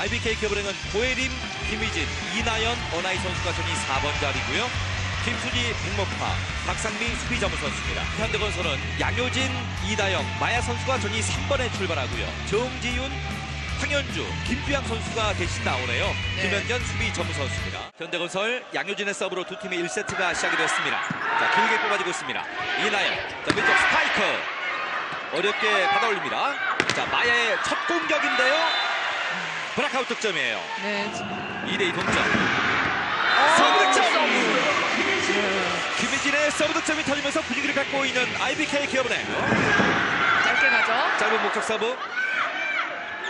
IBK 기업은행은 고혜림, 김희진, 이나연, 어나이 선수가 전이 4번 자리고요. 김수지, 백목화, 박상미 수비 전문 선수입니다. 현대건설은 양효진, 이다영, 마야 선수가 전이 3번에 출발하고요. 정지윤, 황현주, 김주양 선수가 대신 나오네요. 네. 김현견 수비 전문 선수입니다. 현대건설 양효진의 서브로 두 팀의 1세트가 시작이 됐습니다. 자, 길게 뽑아지고 있습니다. 이나영, 자, 왼쪽 스파이크. 어렵게 받아 올립니다. 자, 마야의 첫 공격인데요. 브라카웃 득점이에요. 네. 2대2 동점. 어, 서브 득점! 네. 김희진의 서브 득점이 터지면서 분위기를 갖고 있는 IBK 기업은행. 짧게 가죠. 짧은 목적 서브.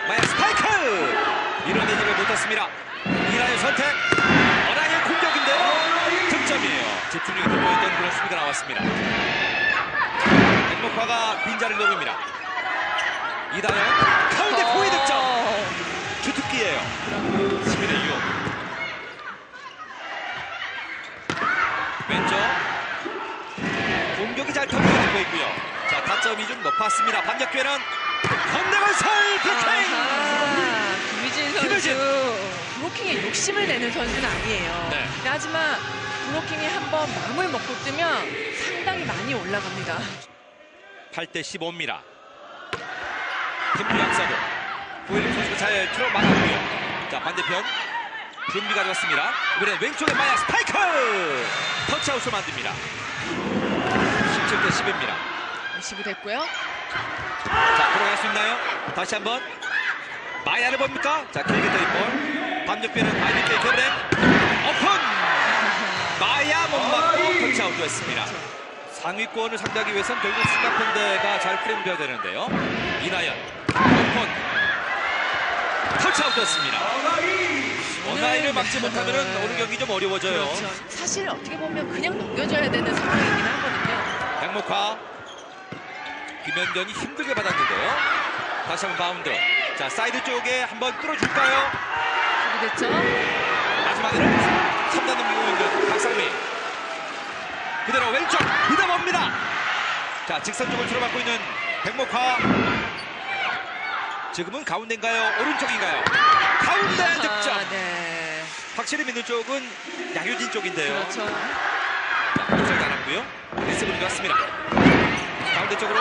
마야 스파이크! 이뤄내지를 못했습니다. 이라의 선택. 어나의 공격인데요. 득점이에요. 집중력이 돋보였던 그런 수비가 나왔습니다. 백목화가 빈자리를 노립니다. 이다영 가운데 포위 득점. 어, 주특기예요. 11의 6. 왼쪽. 공격이 잘 터져지고 있고요. 자, 타점이 좀 높았습니다. 반격 기회는 현대건설 블로킹! 김유진 선수 김유진. 브로킹에 욕심을 내는 선수는 아니에요. 네. 하지만 브로킹이 한번 마음을 먹고 뜨면 상당히 많이 올라갑니다. 8대 15입니다. 김부양 서브. 고일림 선수가 잘 틀어 막았고요. 자, 반대편. 준비 가져왔습니다. 이번엔 왼쪽에 마야 스파이크! 터치아웃을 만듭니다. 17대 10입니다. 리시브 됐고요. 자, 들어갈 수 있나요? 다시 한번. 마야를 봅니까? 자, 길게 때린 볼. 반대편은 IBK 겨브랭. 오픈! 마야 못 맞고 터치아웃 됐습니다. 상위권을 상대하기 위해선 결국 스카펜데가 잘 프레임돼야 되는데요. 이나연. 오픈. 터치아웃 됐습니다. 어나이를 막지 못하면 어느 경기 좀 어려워져요. 그렇죠. 사실 어떻게 보면 그냥 넘겨줘야 되는 상황이긴 하거든요. 백목화 김현견이 힘들게 받았는데요. 다시 한번 바운드. 자 사이드 쪽에 한번 뚫어줄까요? 리시브 됐죠. 마지막에는 3단 넘기고 있는 박상민. 그대로 왼쪽 믿어봅니다. 자 직선 쪽을 들어받고 있는 백목화. 지금은 가운데인가요? 오른쪽인가요? 가운데 득점. 아, 네. 확실히 믿는 쪽은 양효진 쪽인데요. 그렇죠. 자, 공격 나갔고요. 리스브이 좋았습니다. 가운데 쪽으로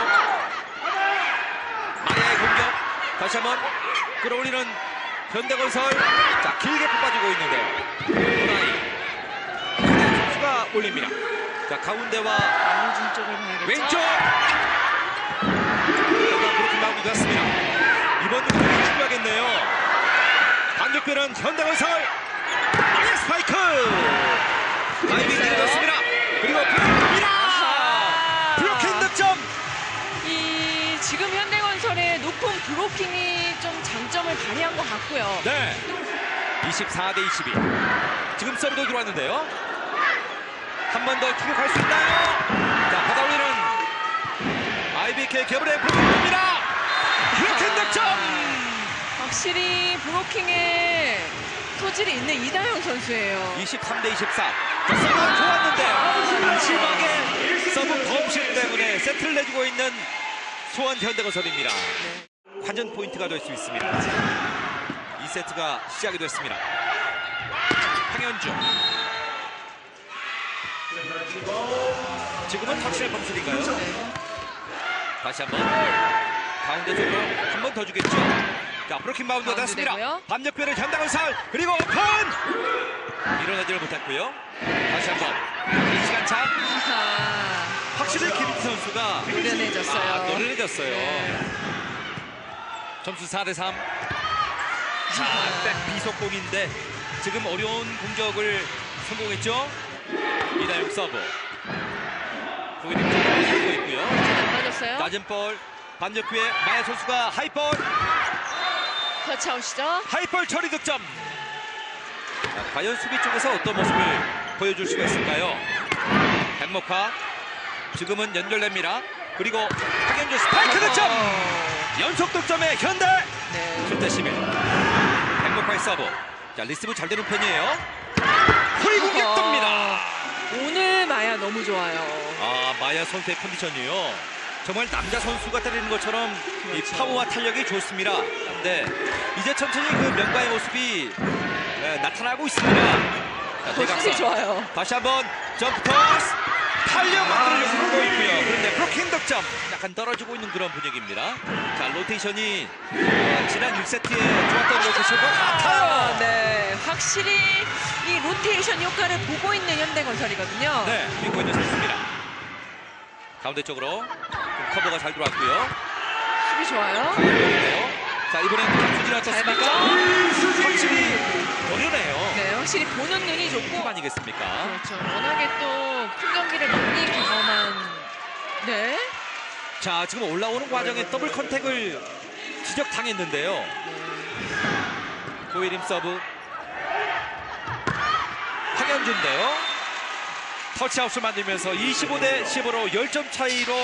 마야의 공격. 다시 한번 끌어올리는 현대건설. 자, 길게 뽑아주고 있는데요. 호나이. 선수가 올립니다. 자, 가운데와. 왼쪽. 그렇게 마음이 갔습니다. 이번 공격이 중요하겠네요. 반격변은 현대건설. 스파이크. 다이빙 내렸습니다. 그리고 블록입니다. 블로킹 득점. 이 지금 현대건설의 높은 브로킹이 좀 장점을 발휘한 것 같고요. 네. 24 대 22. 지금 서브도 들어왔는데요. 한 번 더 추격할 수 있나요? 자, 받아올리는 IBK 개불의 블록입니다. 블로킹 득점. 확실히 브로킹에 소질이 있는 이다영 선수예요. 23대 24. 자, 서브가 좋았는데 마지막에 서브 범실 때문에 세트를 내주고 있는 수원 현대건설입니다. 관전 포인트가 될 수 있습니다. 2세트가 시작이 됐습니다. 황현주. 지금은 확실한 범실인가요? 네. 다시 한번 가운데 쪽으로 한 번 더 주겠죠. 자, 브로킹 바운드가. 되고요. 반대편은 현대건설 그리고 오픈 밀어내지를 못했고요. 다시 한 번 이 시간 차 확실히 김희 선수가 노련해졌어요. 아, 노련해졌어요. 네. 점수 4대 3. 자, 백 비속공인데 지금 어려운 공격을 성공했죠. 이다영 서브. 고기림 쪽으로 들고 있고요. 낮은 볼 반격 후에 마야 선수가 하이볼 터치아웃이죠? 하이볼 처리 득점. 자, 과연 수비 쪽에서 어떤 모습을 보여줄 수가 있을까요? 백목화 지금은 연결됩니다. 그리고 박현주 스파이크 득점. 연속 득점의 현대 네. 7대 11. 백목화의 서브. 자 리스브 잘 되는 편이에요. 프리 공격 뜹니다. 오늘 마야 너무 좋아요. 아 마야 선수의 컨디션이요. 정말 남자 선수가 때리는 것처럼 이 그렇죠. 파워와 탄력이 좋습니다. 있었는데 이제 천천히 그 명가의 모습이 예, 나타나고 있습니다. 자, 대각선. 좋아요. 다시 한번 점프 토스 탄력 만들어주고 하고 있고요. 그런데 브로킹 득점 약간 떨어지고 있는 그런 분위기입니다. 자 로테이션이 어, 지난 1세트에 좋았던 로테이션과 같아요. 아, 네, 확실히 이 로테이션 효과를 보고 있는 현대건설이거든요. 네, 믿고 있는 선수입니다. 가운데 쪽으로 좀 커버가 잘 들어왔고요. 수비 좋아요. 자 이번엔 박수진 잘 어떻습니까? 확실히 노련해요. 네, 확실히 보는 눈이 팀 좋고 아니겠습니까? 그렇죠. 워낙에 또 큰 경기를 많이 경험한 네. 자 지금 올라오는 과정에 더블 컨택을 지적당했는데요. 고이림 서브 황현준인데요. 터치아웃을 만들면서 25대 15로 10점 차이로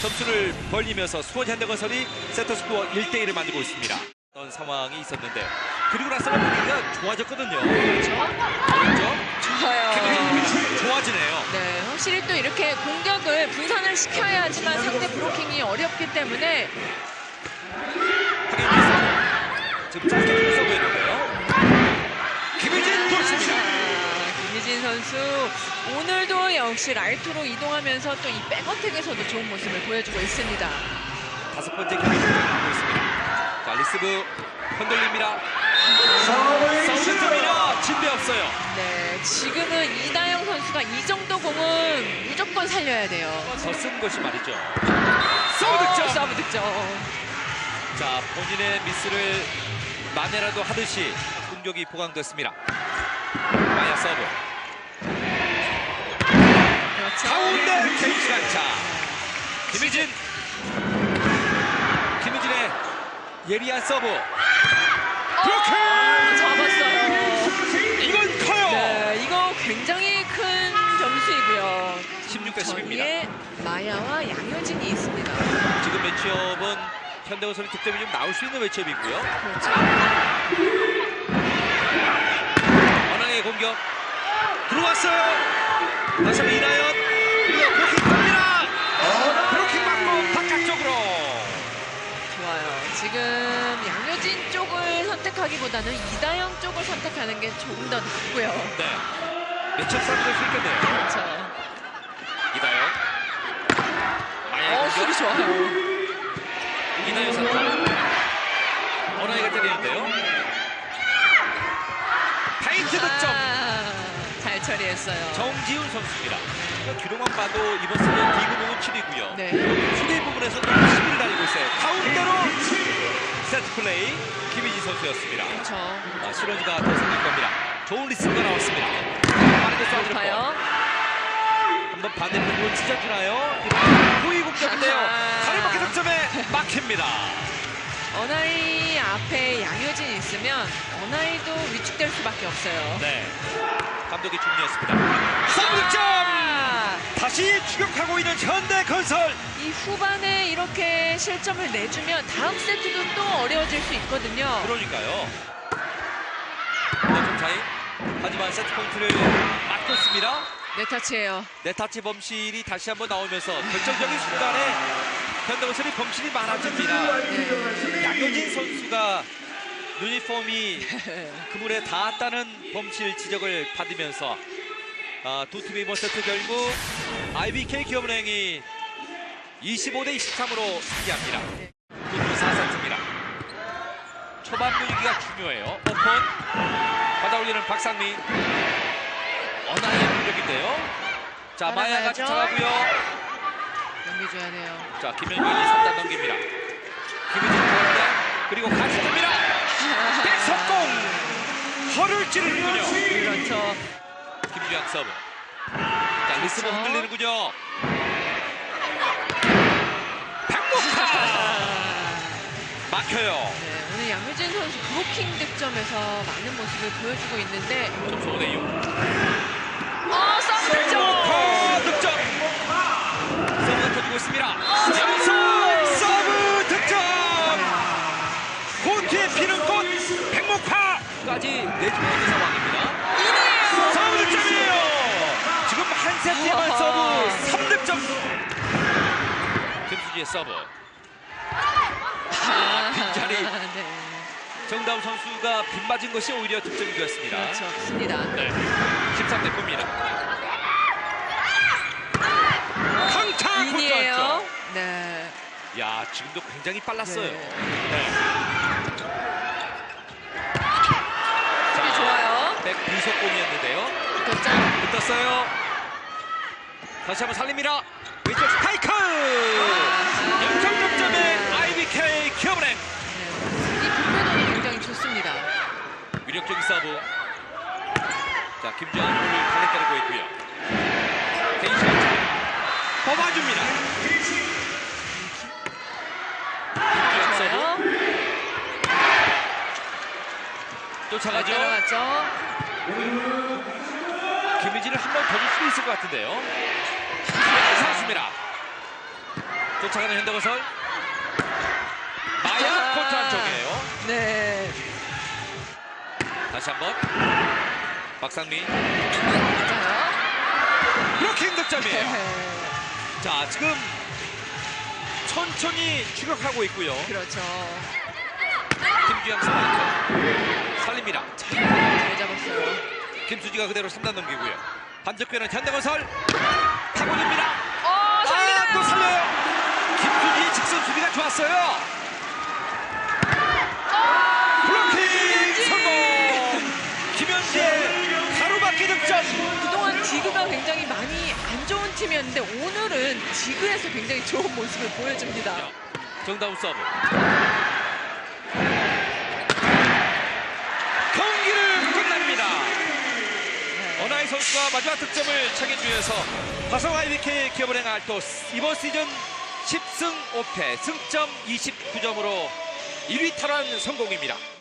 점수를 벌리면서 수원 현대건설이 세터스코어 1대1을 만들고 있습니다. 어떤 상황이 있었는데 그리고 나서는 분위기가 좋아졌거든요. 그렇죠. 그렇죠? 좋아요. 좋아지네요. 네, 확실히 또 이렇게 공격을 분산을 시켜야지만 상대 브로킹이 어렵기 때문에 지금 짧게 서브했는데요. 김희진 돌습니다. 아, 김희진 선수 오늘도 역시 라이트로 이동하면서 또 이 백어택에서도 좋은 모습을 보여주고 있습니다. 다섯 번째 경기 들어가고 있습니다. 자, 리스브 흔들립니다. 서브 득점이냐? 진배 없어요. 네, 지금은 이다영 선수가 이 정도 공은 무조건 살려야 돼요. 더 쓴 것이 말이죠. 서브 어, 득점. 서브 득점. 자, 본인의 미스를 만회라도 하듯이 공격이 보강됐습니다. 마야 서브. 그렇죠. 가운데 개인 간차. 김희진. 김희진의 예리한 서브. 브로킹! 어, 잡았어요. 이건 커요. 네, 이거 굉장히 큰 점수이고요. 16대 10입니다. 저희에 마야와 양효진이 있습니다. 지금 매치업은 현대건설이 득점이 좀 나올 수 있는 매치업이고요. 그렇죠. 원앙의 공격 들어왔어요. 다시 한번 이나연 그리고 브로킹 갑니다. 브로킹 맞고 바깥쪽으로. 좋아요. 지금 양효진 쪽을 선택하기보다는 이다영 쪽을 선택하는 게 조금 더 낫고요. 네. 매치업 싸움을 수 있겠네요. 그렇죠. 마야의 어. 수비 좋아요. 이나연 선수. 원앙이가 때리는데요. 파인트 득점. 아, 잘 처리했어요. 정지훈 선수입니다. 뒤로만 봐도 이번 시즌 B부분은 7위고요. 네. 수비 부분에서 10위를 달리고 있어요. 가운데로 세트 플레이 김희지 선수였습니다. 그렇죠. 아, 시너지가 더 생길 겁니다. 좋은 리스크가 나왔습니다. 빠르게 거. 높아요. 한번 반대편으로 찢어주나요? 호의 공격인데요. 아하. 가로막기 득점에 막힙니다. 어나이 앞에 양효진이 있으면 어나이도 위축될 수밖에 없어요. 네. 감독이 중요했습니다. 서브 득점! 아, 다시 추격하고 있는 현대건설. 이 후반에 이렇게 실점을 내주면 다음 세트도 또 어려워질 수 있거든요. 그러니까요. 네점 차이. 하지만 세트 포인트를 맞고 있습니다. 네 터치예요. 네타치 범실이 다시 한번 나오면서 결정적인 순간에 현대건설이 범실이 많아집니다. 네. 양효진 선수가 유니폼이 그물에 닿았다는 범실 지적을 받으면서 아, 두 팀의 이번 세트 결국 IBK 기업은행이 25대 23으로 승리합니다. 4세트입니다. 초반 분위기가 중요해요. 오픈 받아올리는 박상민 어나의 공격인데요. 자 마야가. 쫓아가고요. 넘겨줘야 돼요. 자 김현균이 3단 넘깁니다. 김희진 가운데 그리고 같이 듭니다. 백석공 허를 찌르는군요. 그렇죠. 김주영 서브. 자 리스브 그렇죠. 흔들리는군요. 박목하 막혀요. 네, 오늘 양효진 선수 브로킹 득점에서 많은 모습을 보여주고 있는데 점수 5대 6. 어 서브 득점! 백목하 득점. 터지고 있습니다. 양손 서브 득점. 곤티에 피는 꽃 백목파까지 내주고 있는 상황입니다. 이네요. 서브 득점이에요. 지금 한 세트에만. 서브 3득점. 김수지의 서브. 아, 빈자리. 네. 정다우 선수가 빗맞은 것이 오히려 득점이 되었습니다. 그렇죠. 없습니다. 네. 13대 9입니다. 강타 코트 인이에요. 네. 야, 지금도 굉장히 빨랐어요. 네. 네. 수비 좋아요. 백 분석공이었는데요. 득점. 붙었어요. 다시 한번 살립니다. 왼쪽 스파이크! 연속 득점의 IBK 키어브랭. 네. 이 분배도는 굉장히 좋습니다. 위력적인 서브. 자, 김주환 볼을 강에 때리고 있고요. 뽑아줍니다. 쫓아가죠. 김희진을 한 번 더 줄 수도 있을 것 같은데요. 선수입니다. 쫓아가는 현대건설. 마야. 코트 안쪽이에요. 네. 다시 한 번. 박상민. 맞아요. 블로킹 득점이에요. 네. 자, 지금 천천히 추격하고 있고요. 그렇죠. 김주영 스파이크. 살립니다. 잘 잡았어요. 김수지가 그대로 3단 넘기고요. 반격변은 현대건설. 타고듭니다. 어, 아, 또 살리나요? 살려요. 김수지의 직선 수비가 좋았어요. 블로킹 성공. 김현재 가로막기 득점. 그동안 지그가 굉장히 많이 팀이었는데 오늘은 지그에서 굉장히 좋은 모습을 보여줍니다. 정다운 서브. 경기를 끝납니다. 네. 어나이 선수가 마지막 득점을 책임지면서 화성 IBK 기업은행 알토스 이번 시즌 10승 5패 승점 29점으로 1위 탈환 성공입니다.